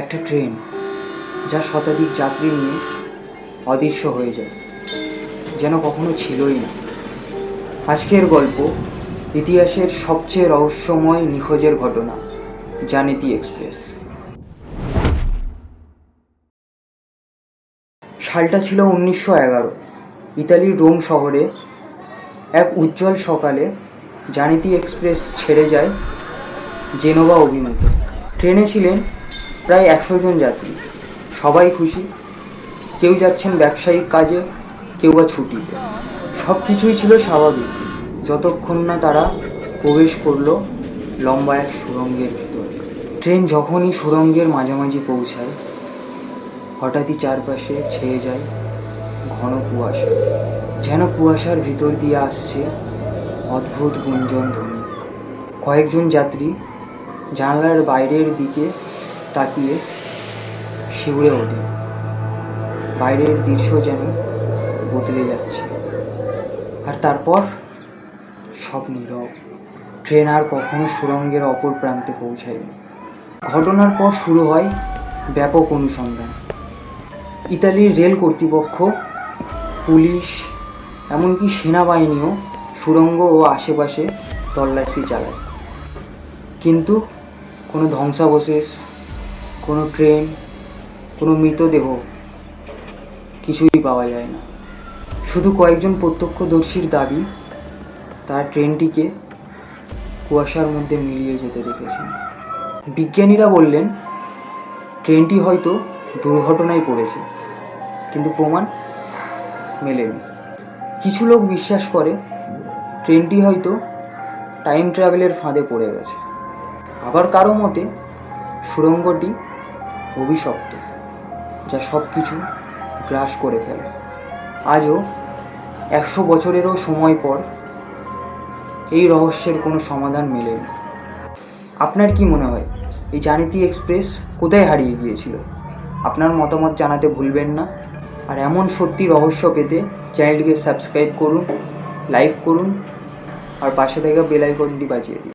একটা ট্রেন যা শতাধিক যাত্রী নিয়ে অদৃশ্য হয়ে যায়, যেন কখনো ছিলই না। আজকের গল্প ইতিহাসের সবচেয়ে রহস্যময় নিখোঁজের ঘটনা, জানিতি এক্সপ্রেস। সালটা ছিল উনিশশো এগারো। ইতালির রোম শহরে এক উজ্জ্বল সকালে জানিতি এক্সপ্রেস ছেড়ে যায় জেনোভা অভিমুখে। ট্রেনে ছিলেন প্রায় একশো জন যাত্রী। সবাই খুশি। কেউ যাচ্ছেন ব্যবসায়িক কাজে, কেউ বা ছুটিতে। সব কিছুই ছিল স্বাভাবিক। যতক্ষণ না তারা প্রবেশ করল লম্বা এক সুড়ঙ্গের ভিতরে। ট্রেন যখনই সুড়ঙ্গের মাঝামাঝি পৌঁছায়, হঠাৎই চারপাশে ছেয়ে যায় ঘন কুয়াশা। যেন কুয়াশার ভিতর দিয়ে আসছে অদ্ভুত গুঞ্জন ধ্বনি। কয়েকজন যাত্রী জানলার বাইরের দিকে তাকিয়ে শিউরে ওঠে বাইরের দৃশ্য যেন বদলে যাচ্ছে। আর তারপর সব নীরব। ট্রেন আর কখনো সুড়ঙ্গের অপর প্রান্তে পৌঁছায়নি। ঘটনার পর শুরু হয় ব্যাপক অনুসন্ধান। ইতালির রেল কর্তৃপক্ষ, পুলিশ, এমনকি সেনাবাহিনীও সুড়ঙ্গ ও আশেপাশে তল্লাশি চালায়। কিন্তু কোনো ধ্বংসাবশেষ কোনো ট্রেন কোনো মৃতদেহ কিছুই পাওয়া যায় না। শুধু কয়েকজন প্রত্যক্ষদর্শীর দাবি, তার ট্রেনটিকে কুয়াশার মধ্যে মিলিয়ে যেতে দেখেছেন। বিজ্ঞানীরা বললেন, ট্রেনটি হয়তো দুর্ঘটনায় পড়েছে, কিন্তু প্রমাণ মেলেনি। কিছু লোক বিশ্বাস করে, ট্রেনটি হয়তো টাইম ট্রাভেলের ফাঁদে পড়ে গেছে। আবার কারও মতে, সুড়ঙ্গটি অভিশপ্ত, যা সব কিছু গ্রাস করে ফেলে। আজও একশো বছরেরও সময় পর এই রহস্যের কোনো সমাধান মেলেনি আপনার কি মনে হয়, এই জানিতি এক্সপ্রেস কোথায় হারিয়ে গিয়েছিল? আপনার মতামত জানাতে ভুলবেন না। আর এমন সত্যি রহস্য পেতে চ্যানেলটিকে সাবস্ক্রাইব করুন, লাইক করুন, আর পাশে থাকা বেল আইকনটি বাজিয়ে দিন।